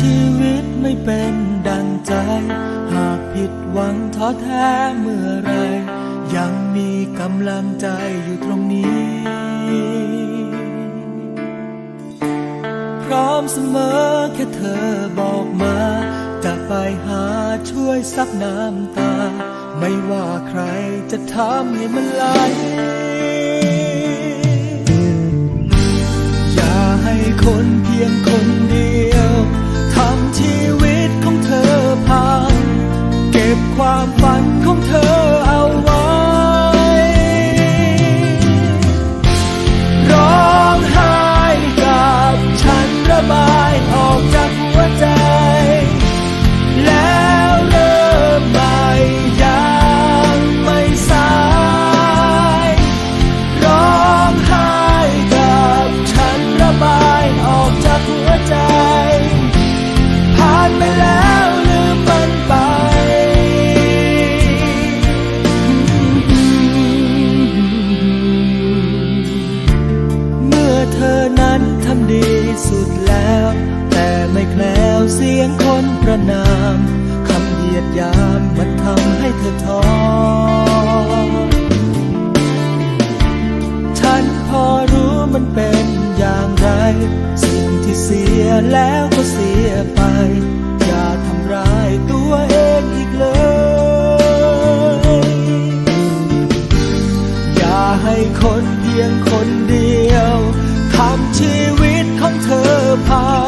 ชีวิตไม่เป็นดังใจ หากผิดหวังท้อแท้เมื่อไร ยังมีกำลังใจอยู่ตรงนี้ พร้อมเสมอแค่เธอบอกมา จะไปหาช่วยซับน้ำตา ไม่ว่าใครจะทำให้มันไหลอย่าให้คนเพียงคน ความฝันของเธอ ไม่แคล้วเสียงคนประนามคำเหยียดยามมันทำให้เธอท้อฉันพอรู้มันเป็นอย่างไร สิ่งที่เสียแล้วก็เสียไป อย่าทำร้ายตัวเองอีกเลยอย่าให้คนเพียงคนเดียวทำชีวิตของเธอพัง